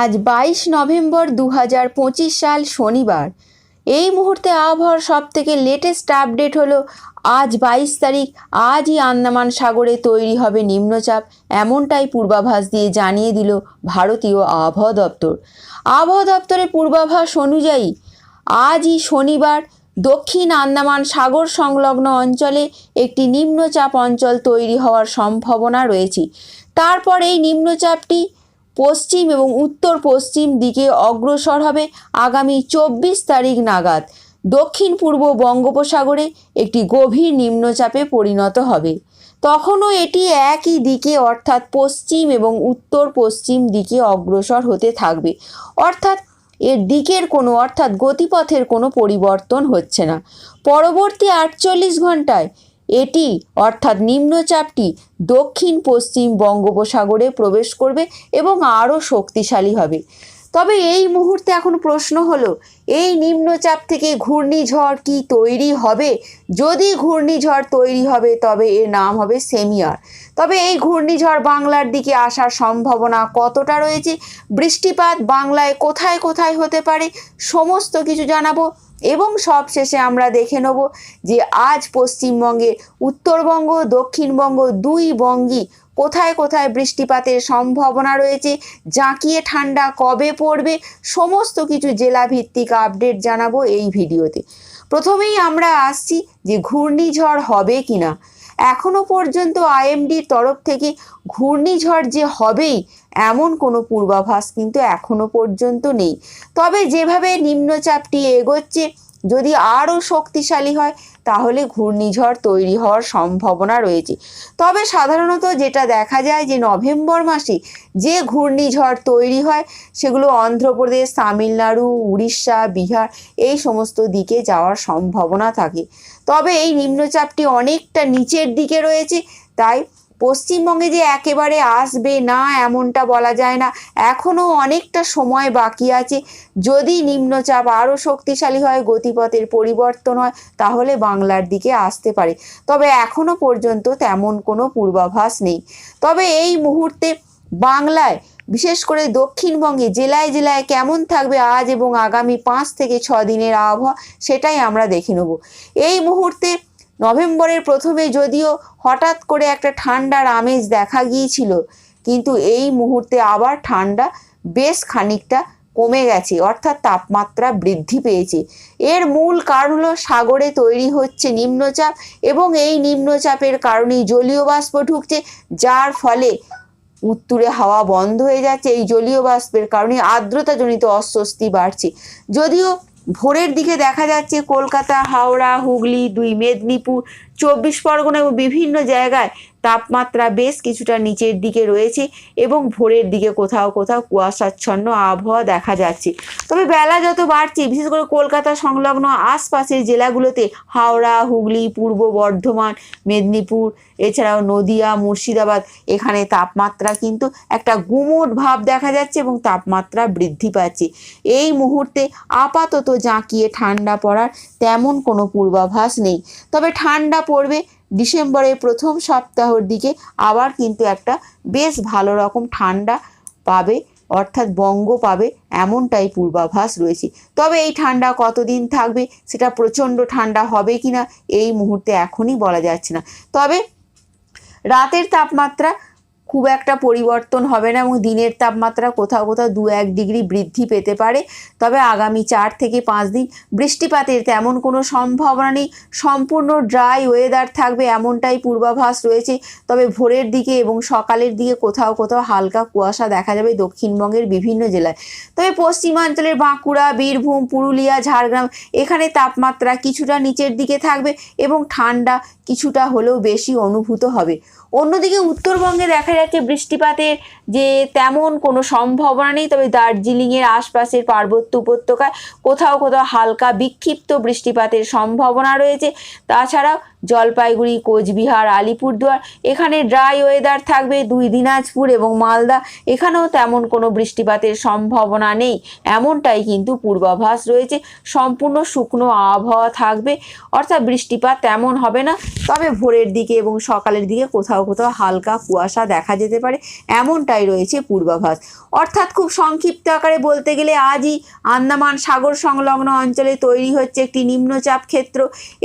আজ বাইশ নভেম্বর দু হাজার পঁচিশ সাল শনিবার। এই মুহূর্তে আবহাওয়ার সব থেকে লেটেস্ট আপডেট হলো, আজ বাইশ তারিখ, আজই আন্দামান সাগরে তৈরি হবে নিম্নচাপ, এমনটাই পূর্বাভাস দিয়ে জানিয়ে দিল ভারতীয় আবহাওয়া দপ্তর। আবহাওয়া দপ্তরের পূর্বাভাস অনুযায়ী, আজই শনিবার দক্ষিণ আন্দামান সাগর সংলগ্ন অঞ্চলে একটি নিম্নচাপ অঞ্চল তৈরি হওয়ার সম্ভাবনা রয়েছে। তারপর এই নিম্নচাপটি পশ্চিম এবং উত্তর পশ্চিম দিকে অগ্রসর হবে আগামী চব্বিশ তারিখ নাগাদ। দক্ষিণ পূর্ব বঙ্গোপসাগরে একটি গভীর নিম্নচাপে পরিণত হবে। তখনও এটি একই দিকে অর্থাৎ পশ্চিম এবং উত্তর পশ্চিম দিকে অগ্রসর হতে থাকবে। অর্থাৎ এর দিকের কোনো অর্থাৎ গতিপথের কোনো পরিবর্তন হচ্ছে না। পরবর্তী আটচল্লিশ ঘন্টায় এটি অর্থাৎ নিম্নচাপটি দক্ষিণ পশ্চিম বঙ্গোপসাগরে প্রবেশ করবে এবং আরও শক্তিশালী হবে। তবে এই মুহূর্তে এখন প্রশ্ন হলো, এই নিম্নচাপ থেকে ঘূর্ণিঝড় কি তৈরি হবে? যদি ঘূর্ণিঝড় তৈরি হবে, তবে এর নাম হবে সেমিয়ার। তবে এই ঘূর্ণিঝড় বাংলার দিকে আসার সম্ভাবনা কতটা রয়েছে? বৃষ্টিপাত বাংলায় কোথায় কোথায় হতে পারে? সমস্ত কিছু জানাব এবং সবশেষে আমরা দেখে নেব যে আজ পশ্চিমবঙ্গে, উত্তরবঙ্গ, দক্ষিণবঙ্গ দুই বঙ্গি কোথায় কোথায় বৃষ্টিপাতের সম্ভাবনা রয়েছে, জাঁকিয়ে ঠান্ডা কবে পড়বে, সমস্ত কিছু জেলাভিত্তিক আপডেট জানাব এই ভিডিওতে। প্রথমেই আমরা আসছি যে ঘূর্ণিঝড় হবে কি না এখনও পর্যন্ত আইএমডির তরফ থেকে ঘূর্ণিঝড় যে হবেই, এমন কোনো পূর্বাভাস কিন্তু এখনও পর্যন্ত নেই। তবে যেভাবে নিম্নচাপটি এগোচ্ছে যদি আরও শক্তিশালী হয়, তাহলে ঘূর্ণিঝড় তৈরি হওয়ার সম্ভাবনা রয়েছে। তবে সাধারণত যেটা দেখা যায় যে নভেম্বর মাসে যে ঘূর্ণিঝড় তৈরি হয়, সেগুলো অন্ধ্রপ্রদেশ, তামিলনাড়ু, উড়িষ্যা, বিহার এই সমস্ত দিকে যাওয়ার সম্ভাবনা থাকে। তবে এই নিম্নচাপটি অনেকটা নিচের দিকে রয়েছে, তাই পশ্চিমবঙ্গে যে একেবারে আসবে না এমনটা বলা যায় না। এখনও অনেকটা সময় বাকি আছে। যদি নিম্নচাপ আরও শক্তিশালী হয়, গতিপথের পরিবর্তন হয়, তাহলে বাংলার দিকে আসতে পারে। তবে এখনও পর্যন্ত তেমন কোনো পূর্বাভাস নেই। তবে এই মুহূর্তে বাংলায়, বিশেষ করে দক্ষিণবঙ্গে, জেলায় জেলায় কেমন থাকবে আজ এবং আগামী পাঁচ থেকে ছ দিনের আবহাওয়া, সেটাই আমরা দেখে নেব। এই মুহূর্তে নভেম্বরের প্রথমে যদিও হঠাৎ করে একটা ঠান্ডার আমেজ দেখা গিয়েছিল, কিন্তু এই মুহূর্তে আবার ঠান্ডা বেশ খানিকটা কমে গেছে, অর্থাৎ তাপমাত্রা বৃদ্ধি পেয়েছে। এর মূল কারণ হলো সাগরে তৈরি হচ্ছে নিম্নচাপ এবং এই নিম্নচাপের কারণেই জলীয় বাষ্প ঢুকছে, যার ফলে উত্তুরে হাওয়া বন্ধ হয়ে যাচ্ছে। এই জলীয় বাষ্পের কারণে আর্দ্রতাজনিত অস্বস্তি বাড়ছে। যদিও ভোরের দিকে দেখা যাচ্ছে কলকাতা হাওড়া হুগলি দুই মেদিনীপুর চব্বিশ পরগনা এবং বিভিন্ন জায়গায় তাপমাত্রা বেশ কিছুটা নিচের দিকে রয়েছে এবং ভোরের দিকে কোথাও কোথাও কুয়াশাচ্ছন্ন আবহাওয়া দেখা যাচ্ছে। তবে বেলা যত বাড়ছে, বিশেষ করে কলকাতা সংলগ্ন আশপাশের জেলাগুলোতে হাওড়া, হুগলি, পূর্ব বর্ধমান, মেদিনীপুর, এছাড়াও নদিয়া, মুর্শিদাবাদ, এখানে তাপমাত্রা কিন্তু একটা গুমোট ভাব দেখা যাচ্ছে এবং তাপমাত্রা বৃদ্ধি পাচ্ছে। এই মুহূর্তে আপাতত জাঁকিয়ে ঠান্ডা পড়ার তেমন কোনো পূর্বাভাস নেই। তবে ঠান্ডা পড়বে ডিসেম্বরের প্রথম সপ্তাহর দিকে আবার কিন্তু একটা বেশ ভালো রকম ঠান্ডা পাবে, অর্থাৎ বঙ্গ পাবে এমনটাই পূর্বাভাস রয়েছে। তবে এই ঠান্ডা কতদিন থাকবে, সেটা প্রচণ্ড ঠান্ডা হবে কি না এই মুহূর্তে এখনই বলা যাচ্ছে না। তবে রাতের তাপমাত্রা খুব একটা পরিবর্তন হবে না এবং দিনের তাপমাত্রা কোথাও কোথাও দু এক ডিগ্রি বৃদ্ধি পেতে পারে। তবে আগামী চার থেকে পাঁচ দিন বৃষ্টিপাতের তেমন কোনো সম্ভাবনা নেই। সম্পূর্ণ ড্রাই ওয়েদার থাকবে এমনটাই পূর্বাভাস রয়েছে। তবে ভোরের দিকে এবং সকালের দিকে কোথাও কোথাও হালকা কুয়াশা দেখা যাবে দক্ষিণবঙ্গের বিভিন্ন জেলায়। তবে পশ্চিমাঞ্চলের বাঁকুড়া, বীরভূম, পুরুলিয়া, ঝাড়গ্রাম এখানে তাপমাত্রা কিছুটা নিচের দিকে থাকবে এবং ঠান্ডা কিছুটা হলেও বেশি অনুভূত হবে। অন্যদিকে উত্তরবঙ্গে দেখা যাচ্ছে বৃষ্টিপাতের যে তেমন কোনো সম্ভাবনা নেই, তবে দার্জিলিংয়ের আশপাশের পার্বত্য উপত্যকায় কোথাও কোথাও হালকা বিক্ষিপ্ত বৃষ্টিপাতের সম্ভাবনা রয়েছে। তাছাড়াও জলপাইগুড়ি, কোচবিহার, আলিপুরদুয়ার, এখানে ড্রাই ওয়েদার থাকবে দুই দিনাজপুর এবং মালদা। এখানেও তেমন কোনো বৃষ্টিপাতের সম্ভাবনা নেই, এমনটাই কিন্তু পূর্বাভাস রয়েছে। সম্পূর্ণ শুকনো আবহাওয়া থাকবে, অর্থাৎ বৃষ্টিপাত তেমন হবে না, তবে ভোরের দিকে এবং সকালের দিকে কোথাও কোথাও হালকা কুয়াশা দেখা যেতে পারে, এমনটাই রয়েছে পূর্বাভাস। অর্থাৎ খুব সংক্ষিপ্ত আকারে বলতে গেলে আজই আন্দামান সাগর সংলগ্ন অঞ্চলে তৈরি হচ্ছে একটি নিম্নচাপ ক্ষেত্র।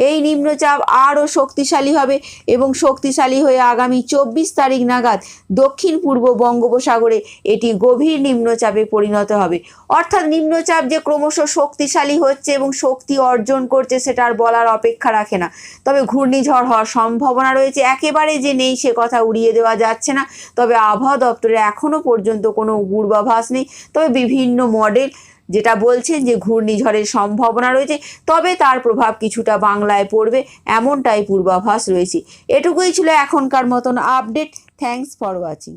এই নিম্নচাপ আরও শক্তিশালী হবে এবং শক্তিশালী হয়ে আগামী চব্বিশ তারিখ নাগাদ দক্ষিণ পূর্ব বঙ্গোপসাগরে এটি গভীর নিম্নচাপে পরিণত হবে। অর্থাৎ নিম্নচাপ যে ক্রমশ শক্তিশালী হচ্ছে এবং শক্তি অর্জন করছে সেটা আর বলার অপেক্ষা রাখে না। তবে ঘূর্ণিঝড় হওয়ার সম্ভাবনা রয়েছে। একেবারে যে নেই সে কথা উড়িয়ে দেওয়া যাচ্ছে না। তবে আবহাওয়া দপ্তরে এখনও পর্যন্ত কোনো পূর্বাভাস নেই। তবে বিভিন্ন মডেল যেটা বলছেন যে ঘূর্ণিঝড়ের সম্ভাবনা রয়েছে, তবে তার প্রভাব কিছুটা বাংলায় পড়বে, এমনটাই পূর্বাভাস রয়েছে। এটুকুই ছিল এখনকার মতন আপডেট থ্যাংকস ফর ওয়াচিং